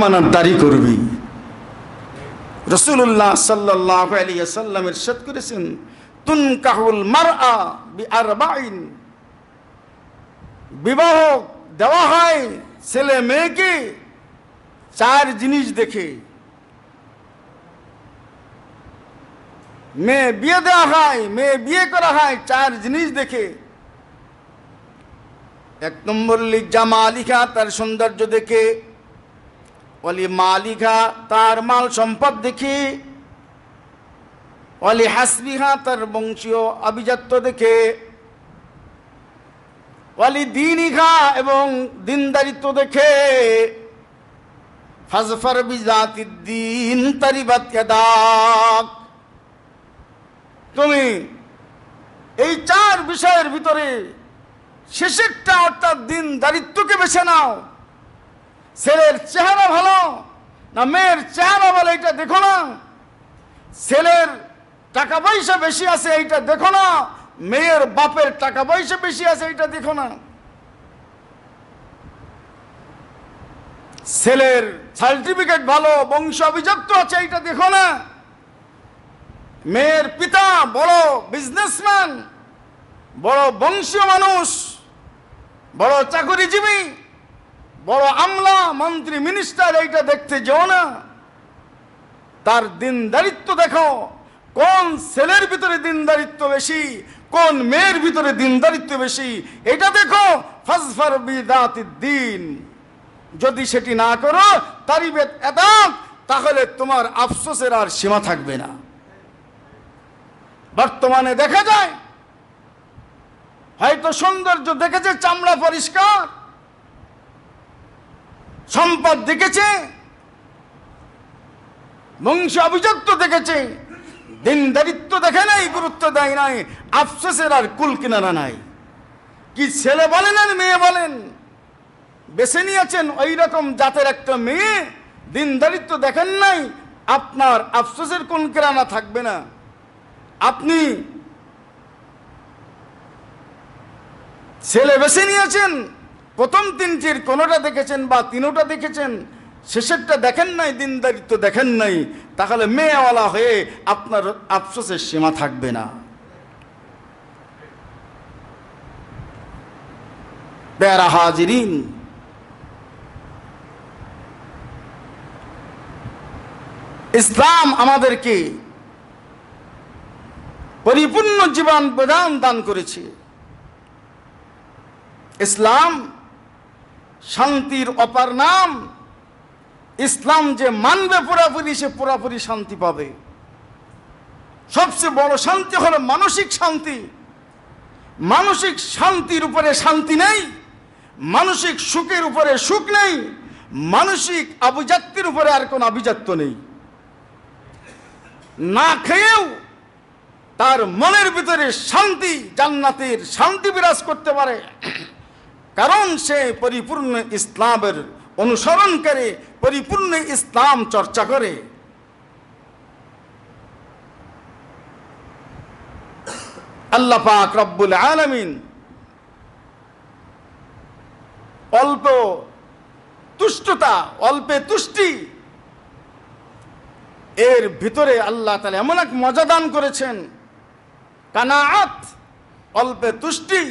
মানার দাড়ি করবি। রসুল্লাহ সাল্লাহ আলী সাল্লাম ইরশাদ করেছেন তুন কাহুল মার বি আরবাইন বিবাহ দেওয়া হয় ছেলে মেয়েকে, চার জিনিস দেখে। মেয়ে বিয়ে দেওয়া হয়, মেয়ে বিয়ে করা হয়, চার জিনিস দেখে। এক নম্বর লিখ জামালিকা তার সৌন্দর্য দেখে। অলি মালিকা তার মাল সম্পদ দেখি, অলি হাসবিহা তার বংশীয় আভিজাত্য দেখে, অলি দিনিঘা এবং দিনদারিত্ব দেখে, ফাজফার বিজাতি দিন তারিবাত কেদাক তুমি এই চার বিষয়ের ভিতরে শেষেরটা অর্থাৎ দিন দারিত্বকে বেছে নাও। ছেলের চেহারা ভালো না মেয়ের চেহারা ভালো এটা দেখো না। ছেলের টাকা পয়সা বেশি আছে এইটা দেখো না। মেয়ের বাপের টাকা পয়সা বেশি আছে এইটা দেখো না। ছেলের সার্টিফিকেট ভালো, বংশ অভিযুক্ত আছে এইটা দেখো না। মেয়ের পিতা বড় বিজনেসম্যান বড় বংশীয় মানুষ, বড় চাকরিজীবী। বড় আমলা মন্ত্রী মিনিস্টার এইটা দেখতে যেও না। তার দিনদারিত্ব দেখো কোন ছেলের ভিতরে দিনদারিত্ব বেশি, কোন মেয়ের ভিতরে দিনদারিত্ব বেশি, এটা দেখো, ফজফর দিন যদি সেটি না করো তারিবেত এদাক তাহলে তোমার আফসোসের আর সীমা থাকবে না। বর্তমানে দেখা যায়, হয়তো সৌন্দর্য দেখেছে, চামড়া পরিষ্কার সম্পদ দেখেছে, বংশ অভিযুক্ত দেখেছে দিনদারিত্ব দেখে নাই, গুরুত্ব দেয় নাই, আফসোসের আর কুল কিনারা নাই। কি ছেলে বলেন আর মেয়ে বলেন? বেছে নিয়েছেন ওই রকম জাতের একটা মেয়ে দিনদারিত্ব দেখেন নাই, আপনার আফসোসের কোন কিরানা থাকবে না। আপনি ছেলে বেছে নিয়েছেন প্রথম তিনটির কোনোটা দেখেছেন বা তিনোটা দেখেছেন? শেষেরটা দেখেন নাই দিনদারিত্ব দেখেন নাই। তাহলে মেয়েওয়ালা হয়ে আপনার আফসোসের সীমা থাকবে না। বেড়া হাজিরিন। ইসলাম আমাদেরকে পরিপূর্ণ জীবন প্রদান দান করেছে। ইসলাম শান্তির অপার নাম। ইসলাম যে মানবে পুরাপুরি, সে পুরাপুরি শান্তি পাবে। সবচেয়ে বড় শান্তি হলো মানসিক শান্তি। মানসিক শান্তির উপরে শান্তি নেই, মানসিক সুখের উপরে সুখ নেই, মানসিক আভিজাত্যের উপরে আর কোনো আভিজাত্য নেই। না খেয়েও তার মনের ভিতরে শান্তি, জান্নাতের শান্তি বিরাজ করতে পারে। কারণ সে পরিপূর্ণ ইসলামের অনুসরণ করে, পরিপূর্ণ ইসলাম চর্চা করে। আল্লাহ পাক রব্বুল আলমিন অল্প তুষ্টতা, অল্পে তুষ্টি এর ভিতরে আল্লাহ তালা এমন এক মজা দান করেছেন, কানাআত, অল্পে তুষ্টি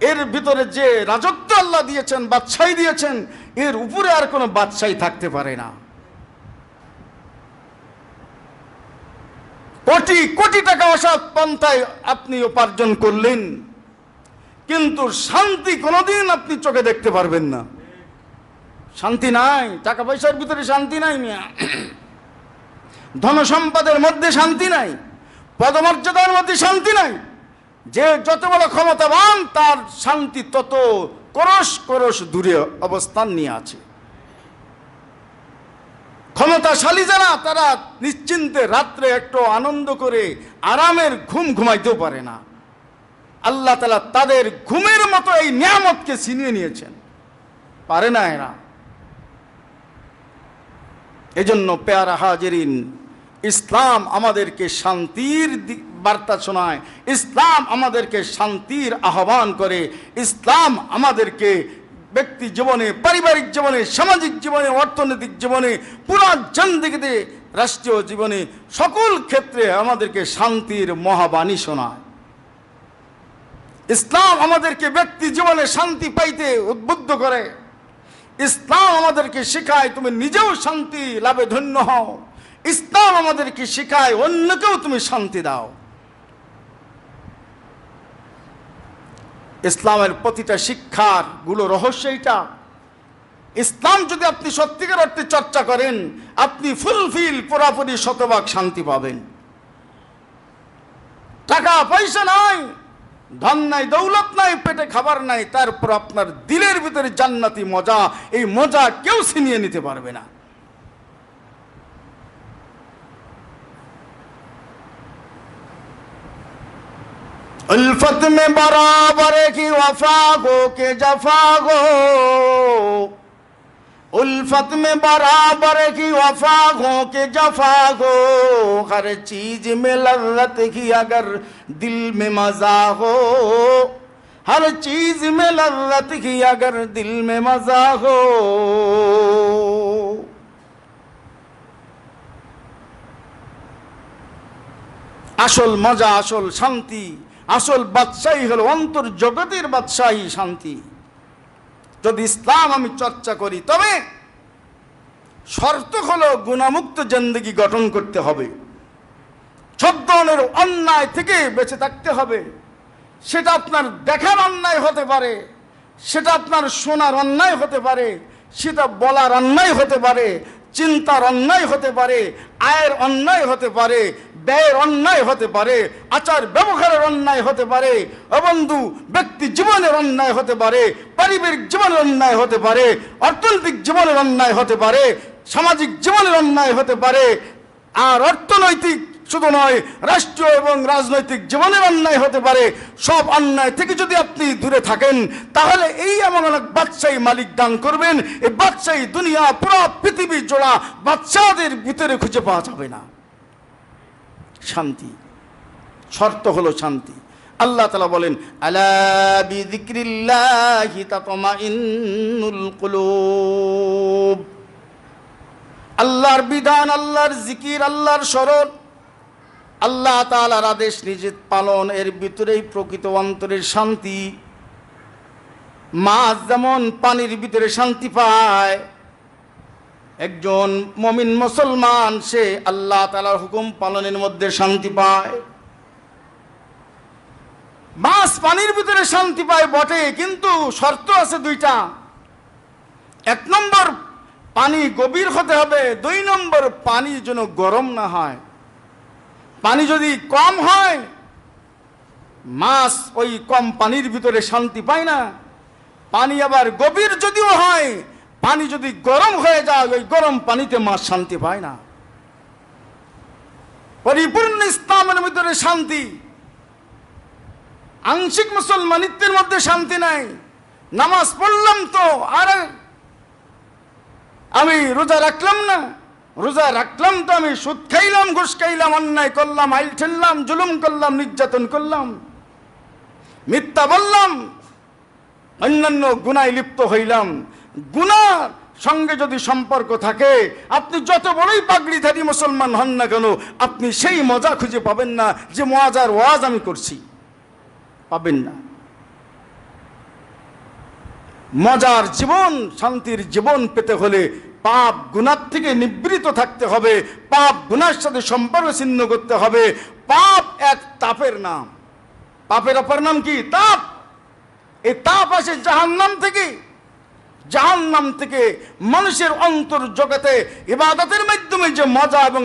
এর ভিতরে যে রাজত্ব আল্লাহ দিয়েছেন, বাদশাহী দিয়েছেন, এর উপরে আর কোনো বাদশাহী থাকতে পারে না। কোটি কোটি টাকা অসৎ পন্থায় আপনি উপার্জন করলেন, কিন্তু শান্তি কোনোদিন আপনি চোখে দেখতে পারবেন না। শান্তি নাই টাকা পয়সার ভিতরে শান্তি নাই মিয়া। ধন সম্পদের মধ্যে শান্তি নাই, পদমর্যাদার মধ্যে শান্তি নাই যে যত বড় ক্ষমতাবান, তার শান্তি তত করস করস দূরে অবস্থান নিয়ে আছে। ক্ষমতাশালী যারা, তারা নিশ্চিন্তে রাত্রে একটু আনন্দ করে আরামের ঘুম ঘুমাইতেও পারে না। আল্লাহ তালা তাদের ঘুমের মতো এই নিয়ামতকে ছিনিয়ে নিয়েছেন। পারে না এরা। এজন্য পেয়ারা হাজেরিন, ইসলাম আমাদেরকে শান্তির বার্তা শোনায়, ইসলাম আমাদেরকে শান্তির আহ্বান করে, ইসলাম আমাদেরকে ব্যক্তি জীবনে, পারিবারিক জীবনে, সামাজিক জীবনে, অর্থনৈতিক জীবনে, পুরা জিন্দিগিতে রাষ্ট্রীয় জীবনে সকল ক্ষেত্রে আমাদেরকে শান্তির মহাবাণী শোনায়। ইসলাম আমাদেরকে ব্যক্তি জীবনে শান্তি পাইতে উদ্বুদ্ধ করে। ইসলাম আমাদেরকে শেখায়, তুমি নিজেও শান্তি লাভে ধন্য হও। ইসলাম আমাদেরকে শেখায়, অন্যকেও তুমি শান্তি দাও। ইসলামের প্রতিটা শিক্ষারগুলো রহস্য এইটা। ইসলাম যদি আপনি সত্যিকার অর্থে চর্চা করেন, আপনি ফুলফিল পুরাপুরি শতভাগ শান্তি পাবেন। টাকা পয়সা নাই, ধন নাই, দৌলত নাই, পেটে খাবার নাই, তারপর আপনার দিলের ভিতরে জান্নাতি মজা, এই মজা কেউ ছিনিয়ে নিতে পারবে না। उल्फत में बराबर की वफा गो के जफा गो उल्फत में बराबर की वफा गो के जफा गो हर चीज में लज्जत की अगर दिल में मजा हो हर चीज में लज्जत की अगर दिल में मजा हो আসল মজা আসল শান্তি আসল বাদশাহী হলো অন্তর জগতের বাদশাহী শান্তি। যদি ইসলাম আমি চর্চা করি, তবে শর্ত হলো গুণামুক্ত জিন্দগি গঠন করতে হবে। সব ধরনের অন্যায় থেকে বেঁচে থাকতে হবে। সেটা আপনার দেখার অন্যায় হতে পারে, সেটা আপনার শোনার অন্যায় হতে পারে, সেটা বলার অন্যায় হতে পারে, চিন্তার অন্যায় হতে পারে, আয়ের অন্যায় হতে পারে ব্যয়ের অন্যায় হতে পারে, আচার ব্যবহারের অন্যায় হতে পারে, অবন্ধু ব্যক্তি জীবনের অন্যায় হতে পারে, পারিবারিক জীবনের অন্যায় হতে পারে, অর্থনৈতিক জীবনের অন্যায় হতে পারে, সামাজিক জীবনের অন্যায় হতে পারে, আর অর্থনৈতিক শুধু নয়, রাষ্ট্রীয় এবং রাজনৈতিক জীবনের অন্যায় হতে পারে, সব অন্যায় থেকে যদি আপনি দূরে থাকেন, তাহলে এই এমন অনেক বাদশাহী মালিক দান করবেন, এই বাদশাহী দুনিয়া, পুরো পৃথিবী জোড়া বাদশাহদের ভিতরে খুঁজে পাওয়া যাবে না। শান্তি। শর্ত হলো শান্তি। আল্লাহ তালা বলেন আল্লাহর বিধান, আল্লাহর জিকির, আল্লাহর স্মরণ। আল্লাহ তালার আদেশ নিজে পালন, এর ভিতরেই প্রকৃত অন্তরের শান্তি। মাছ যেমন পানির ভিতরে শান্তি পায় একজন মমিন মুসলমান, সে আল্লাহ তালার হুকুম পালনের মধ্যে শান্তি পায়। মাছ পানির ভিতরে শান্তি পায় বটে, কিন্তু শর্ত আছে দুইটা। এক নম্বর, পানি গভীর হতে হবে। দুই নম্বর, পানি যেন গরম না হয়। পানি যদি কম হয়, মাছ ওই কম পানির ভিতরে শান্তি পায় না। পানি আবার গভীর যদিও হয় পানি যদি গরম হয়ে যায়, ওই গরম পানিতে মাছ শান্তি পায় না। পরিপূর্ণ ইসলামের ভিতরে শান্তি। আংশিক মুসলমানিত্বের মধ্যে শান্তি নাই। নামাজ পড়লাম তো, আর আমি রোজা রাখলাম না। রোজা রাখলাম তো, আমি সুদ খাইলাম, ঘুষ খাইলাম, অন্যায় করলাম আইল ঠেললাম, জুলুম করলাম, নির্যাতন করলাম। মিথ্যা বললাম, অন্যান্য গুনায় লিপ্ত হইলাম। গুনার সঙ্গে যদি সম্পর্ক থাকে, আপনি যত বড়ই পাগড়িধারী মুসলমান হন না কেন, আপনি সেই মজা খুঁজে পাবেন না যে মজার ওয়াজ আমি করছি। পাবেন না। মজার জীবন, শান্তির জীবন পেতে হলে পাপ গুণার থেকে নিবৃত থাকতে হবে, পাপ গুণার সাথে সম্পর্ক ছিন্ন করতে হবে। পাপ এক তাপের নাম। পাপের অপর নাম কি? তাপ। এই তাপ আসে জাহান্নাম থেকে। জাহান্নাম থেকে মানুষের অন্তর জগতে ইবাদতের মাধ্যমে যে মজা এবং